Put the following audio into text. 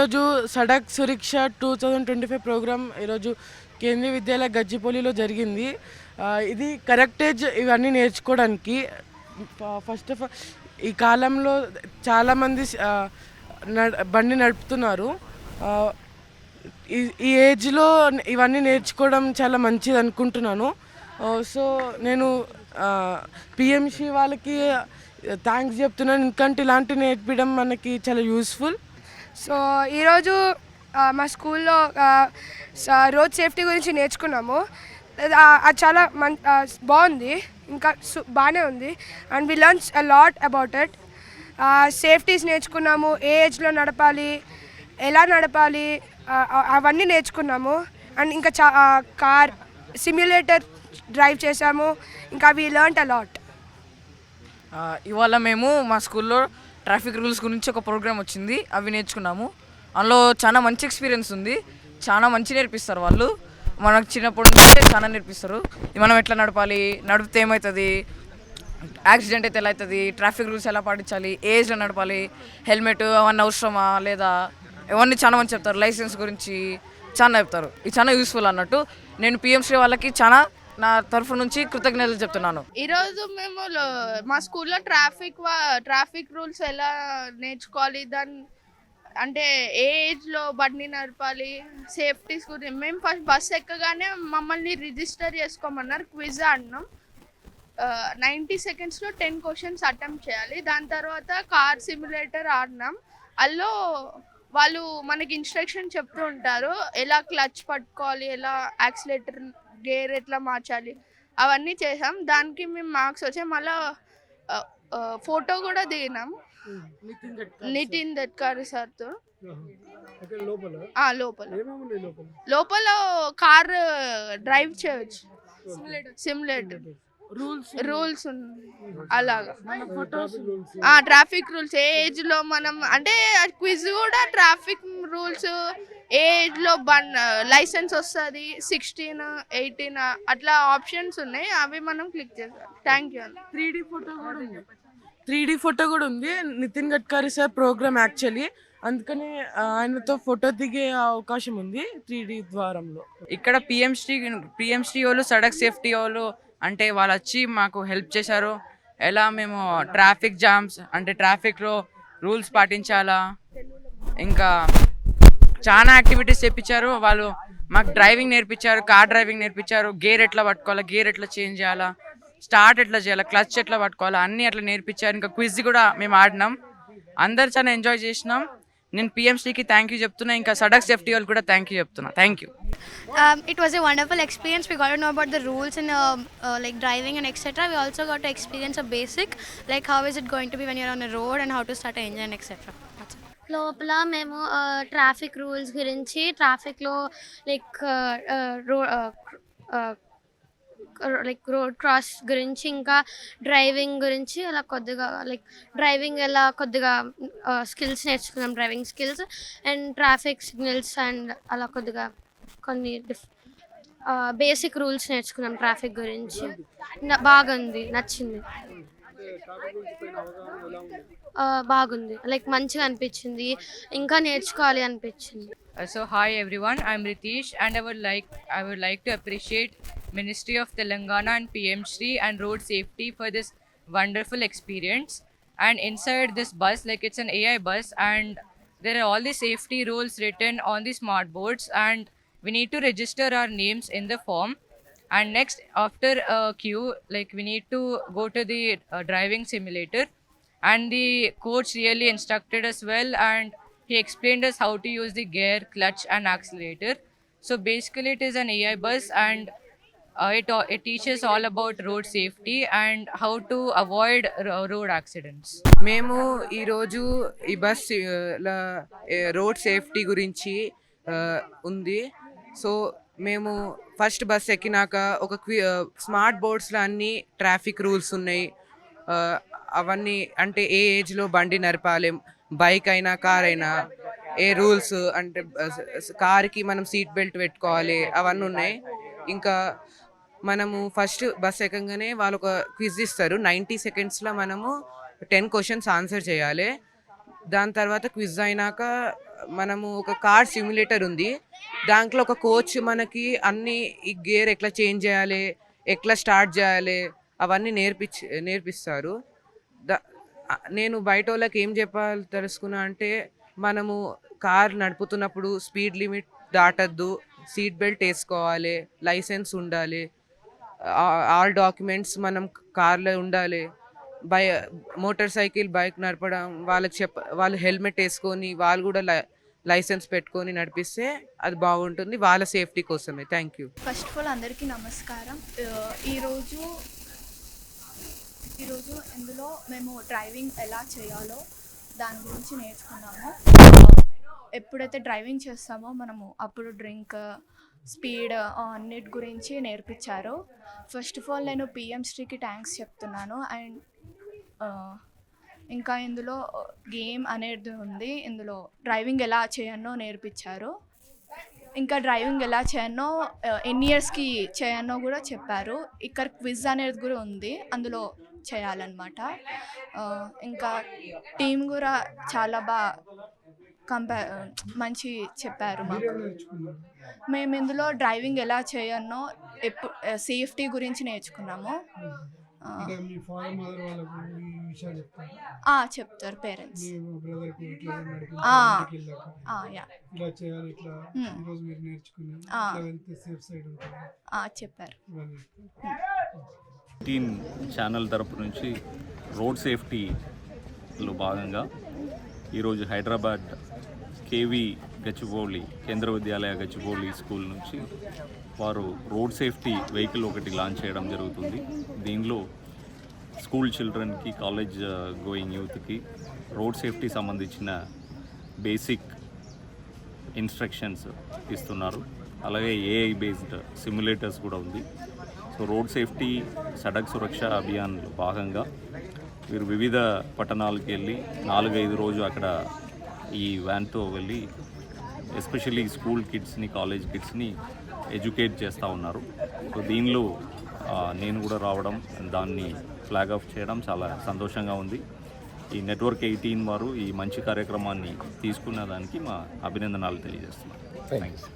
ఈరోజు Sadak Suraksha two thousand twenty five programme ఈరోజు కేంద్రీయ విద్యాలయ గజ్జిపల్లిలో జరిగింది. ఇది కరెక్ట్ ఏజ్ ఇవన్నీ నేర్చుకోవడానికి. ఫస్ట్ ఆఫ్ ఆల్ ఈ కాలంలో చాలామంది బండి నడుపుతున్నారు. ఈ ఈ ఏజ్లో ఇవన్నీ నేర్చుకోవడం చాలా మంచిది అనుకుంటున్నాను. సో నేను పిఎంసి వాళ్ళకి థ్యాంక్స్ చెప్తున్నాను. ఎందుకంటే ఇలాంటివి నేర్పించడం మనకి చాలా యూస్ఫుల్. సో ఈరోజు మా స్కూల్లో రోడ్ సేఫ్టీ గురించి నేర్చుకున్నాము. అది చాలా మన్ బాగుంది. ఇంకా బాగానే ఉంది. And we learns a lot about it. Safeties నేర్చుకున్నాము. ఏ ఏజ్లో నడపాలి ఎలా నడపాలి అవన్నీ నేర్చుకున్నాము. అండ్ ఇంకా చా కార్ సిమ్యులేటర్ డ్రైవ్ చేసాము ఇంకా వీ లర్న్ అ లాట్. ఇవాళ మేము మా స్కూల్లో ట్రాఫిక్ రూల్స్ గురించి ఒక ప్రోగ్రామ్ వచ్చింది అవి నేర్చుకున్నాము. అందులో చాలా మంచి ఎక్స్పీరియన్స్ ఉంది. చాలా మంచి నేర్పిస్తారు వాళ్ళు. మనకు చిన్నప్పటి నుంచే చాలా నేర్పిస్తారు. మనం ఎట్లా నడపాలి నడిపితే ఏమవుతుంది యాక్సిడెంట్ అయితే ఎలా అవుతుంది ట్రాఫిక్ రూల్స్ ఎలా పాటించాలి ఏజ్లో నడపాలి హెల్మెట్ అవన్నీ అవసరమా లేదా ఇవన్నీ చాలా మంది చెప్తారు. లైసెన్స్ గురించి చాలా చెప్తారు. ఇది చాలా యూస్ఫుల్ అన్నట్టు. నేను పిఎంసీ వాళ్ళకి చాలా నా తరఫు నుంచి కృతజ్ఞతలు చెప్తున్నాను. ఈరోజు మేము మా స్కూల్లో ట్రాఫిక్ ట్రాఫిక్ రూల్స్ ఎలా నేర్చుకోవాలి దాని అంటే ఏ ఏజ్లో బండి నడపాలి సేఫ్టీస్ గురించి. మేము ఫస్ట్ బస్సు ఎక్కగానే మమ్మల్ని రిజిస్టర్ చేసుకోమన్నారు క్విజ్ ఆడినాం. నైంటీ సెకండ్స్లో టెన్ క్వశ్చన్స్ అటెంప్ట్ చేయాలి. దాని తర్వాత కార్ సిమ్యులేటర్ ఆడినాం. అందులో వాళ్ళు మనకి ఇన్స్ట్రక్షన్ చెప్తూ ఉంటారు ఎలా క్లచ్ పట్టుకోవాలి ఎలా యాక్సిలేటర్ గేర్ ఎట్లా మార్చాలి? అవన్నీ చేసాం. దానికి మేము మార్క్స్ వచ్చాయి. మళ్ళీ ఫోటో కూడా దిగినాం. నితిన్ గడ్కరీ సార్తో. లోపల? లోపల. కార్ డ్రైవ్ చేయొచ్చు. సిమ్యులేటర్. రూల్స్ రూల్స్ అలాగా. ఆ ట్రాఫిక్ రూల్స్ ఏ ఏజ్లో మనం అంటే క్విజ్ కూడా ట్రాఫిక్ రూల్స్ ఏ ఏజ్లో బన్ లైసెన్స్ వస్తుంది సిక్స్టీన్ ఎయిటీన్ అట్లా ఆప్షన్స్ ఉన్నాయి. అవి మనం క్లిక్ చేస్తాం thank you three D photo కూడా ఉంది. త్రీ డి ఫోటో కూడా ఉంది. Nitin Gadkari sir programme actually. అందుకని ఆయనతో ఫోటో దిగే అవకాశం ఉంది త్రీ డి ద్వారంలో. ఇక్కడ పిఎంశ్రీ పిఎంశ్రీ వాళ్ళు సడక్ సేఫ్టీ వాళ్ళు అంటే వాళ్ళు వచ్చి మాకు హెల్ప్ చేశారు. ఎలా మేము ట్రాఫిక్ జామ్స్ అంటే ట్రాఫిక్లో రూల్స్ పాటించాలా? ఇంకా చాలా యాక్టివిటీస్ చెప్పించారు వాళ్ళు మాకు డ్రైవింగ్ నేర్పించారు కార్ డ్రైవింగ్ నేర్పించారు గేర్ ఎట్లా పట్టుకోవాలా గేర్ ఎట్లా చేంజ్ చేయాలా స్టార్ట్ ఎట్లా చేయాలా క్లచ్ ఎట్లా పట్టుకోవాలా అన్నీ అట్లా నేర్పించారు ఇంకా క్విజ్ కూడా మేము ఆడినాం. అందరు చాలా ఎంజాయ్ చేసినాం. నేను పిఎంసీకి థ్యాంక్ యూ చెప్తున్నా ఇంకా సడక్ సేఫ్టీ వాళ్ళు కూడా థ్యాంక్ యూ చెప్తున్నా thank you Um, to know about the rules and um uh, like driving and etc. We also got to experience a basic, like how is it going to be when you're on a road and how to start an engine, etc. That's it. లోపల మేము traffic rules గురించి ట్రాఫిక్లో like రో like road cross గురించి ఇంకా driving గురించి అలా కొద్దిగా లైక్ డ్రైవింగ్ ఎలా కొద్దిగా స్కిల్స్ నేర్చుకున్నాం. Driving skills and traffic signals and అలా కొద్దిగా కొన్ని డిఫ్ బేసిక్ రూల్స్ నేర్చుకున్నాం ట్రాఫిక్ గురించి. బాగుంది నచ్చింది. బాగుంది. లైక్ మంచిగా అనిపించింది. ఇంకా నేర్చుకోవాలి అనిపించింది. So hi everyone everyone, I'm and I would like I would like to appreciate Ministry of Telangana and PM Shri and Road Safety for this wonderful experience. And inside this bus, like it's an AI bus, and there are all the safety rules written on the smart boards, and we need to register our names in the form. And next, after a queue, like we need to go to the uh, driving simulator and the coach really instructed us well and he explained us how to use the gear clutch and accelerator so basically it is an ai bus and uh, it, uh, it teaches all about road safety and how to avoid road accidents. మేము ఈరోజు ఈ bus uh, ల- road safety గురించి uh, ఉంది. So మేము first bus ఎక్కినాక ఒక Quy smart బోర్డ్స్లో అన్ని ట్రాఫిక్ రూల్స్ ఉన్నాయి. అవన్నీ అంటే ఏ ఏజ్లో బండి నడపాలి బైక్ అయినా కార్ అయినా ఏ రూల్స్ అంటే కార్కి మనం సీట్ బెల్ట్ పెట్టుకోవాలి అవన్నీ ఉన్నాయి. ఇంకా మనము ఫస్ట్ బస్ ఎక్కగానే వాళ్ళు ఒక క్విజ్ ఇస్తారు. నైంటీ సెకండ్స్లో మనము టెన్ క్వశ్చన్స్ ఆన్సర్ చేయాలి. దాని తర్వాత క్విజ్ అయినాక మనము ఒక కార్ సిమ్యులేటర్ ఉంది. దాంట్లో ఒక కోచ్ మనకి అన్ని ఈ గేర్ ఎట్లా చేంజ్ చేయాలి ఎట్లా స్టార్ట్ చేయాలి అవన్నీ నేర్పించి నేర్పిస్తారు. దా నేను బయట వాళ్ళకి ఏం చెప్పాలి తెలుసుకున్నా అంటే మనము కార్ నడుపుతున్నప్పుడు స్పీడ్ లిమిట్ దాటద్దు. సీట్ బెల్ట్ వేసుకోవాలి లైసెన్స్ ఉండాలి ఆల్ డాక్యుమెంట్స్ మనం కార్లో ఉండాలి బై మోటార్ సైకిల్ బైక్ నడపడం వాళ్ళకి చెప్ప వాళ్ళు హెల్మెట్ వేసుకొని వాళ్ళు కూడా లై లైసెన్స్ పెట్టుకొని నడిపిస్తే అది బాగుంటుంది. వాళ్ళ సేఫ్టీ కోసమే. Thank you. First of all అందరికీ నమస్కారం. ఈరోజు ఈరోజు ఇందులో మేము డ్రైవింగ్ ఎలా చేయాలో దాని గురించి నేర్చుకున్నాము. ఎప్పుడైతే డ్రైవింగ్ చేస్తామో మనము అప్పుడు డ్రింక్ స్పీడ్ అన్నిటి గురించి నేర్పించారు. ఫస్ట్ ఆఫ్ ఆల్ నేను పిఎం శ్రీకి థ్యాంక్స్ చెప్తున్నాను. అండ్ ఇంకా ఇందులో గేమ్ అనేది ఉంది. ఇందులో డ్రైవింగ్ ఎలా చేయనో నేర్పించారు. ఇంకా డ్రైవింగ్ ఎలా చేయనో ఎన్ని ఇయర్స్కి చేయనో కూడా చెప్పారు. ఇక్కడ క్విజ్ అనేది కూడా ఉంది. అందులో చేయాలన్నమాట. ఇంకా టీం కూడా చాలా బాగా కంపే మంచి చెప్పారు మాకు. మేము ఇందులో డ్రైవింగ్ ఎలా చేయనో ఎప్పుడు సేఫ్టీ గురించి నేర్చుకున్నాము. చెప్తారు? ఆ, చెప్తారు పేరెంట్స్. చెప్పారు. టీన్ ఛానల్ తరపు నుంచి రోడ్ సేఫ్టీలో భాగంగా ఈరోజు హైదరాబాద్ కేవీ గచ్చిబౌలి కేంద్ర విద్యాలయ గచ్చిబౌలి స్కూల్ నుంచి వారు రోడ్ సేఫ్టీ వెహికల్ ఒకటి లాంచ్ చేయడం జరుగుతుంది. దీనిలో స్కూల్ చిల్డ్రన్కి కాలేజ్ గోయింగ్ యూత్కి రోడ్ సేఫ్టీ సంబంధించిన బేసిక్ ఇన్స్ట్రక్షన్స్ ఇస్తున్నారు. అలాగే ఏఐ బేస్డ్ సిమ్యులేటర్స్ కూడా ఉంది. So road safety Sadak Suraksha అభియాన్లో భాగంగా వీరు వివిధ పట్టణాలకు వెళ్ళి నాలుగైదు రోజు అక్కడ ఈ వ్యాన్తో వెళ్ళి ఎస్పెషల్లీ స్కూల్ కిడ్స్ని కాలేజ్ కిడ్స్ని ఎడ్యుకేట్ చేస్తూ ఉన్నారు. సో దీనిలో నేను కూడా రావడం దాన్ని ఫ్లాగ్ ఆఫ్ చేయడం చాలా సంతోషంగా ఉంది. ఈ నెట్వర్క్ ఎయిటీన్ వారు ఈ మంచి కార్యక్రమాన్ని తీసుకున్న దానికి మా అభినందనాలు తెలియజేస్తున్నాను. థ్యాంక్స్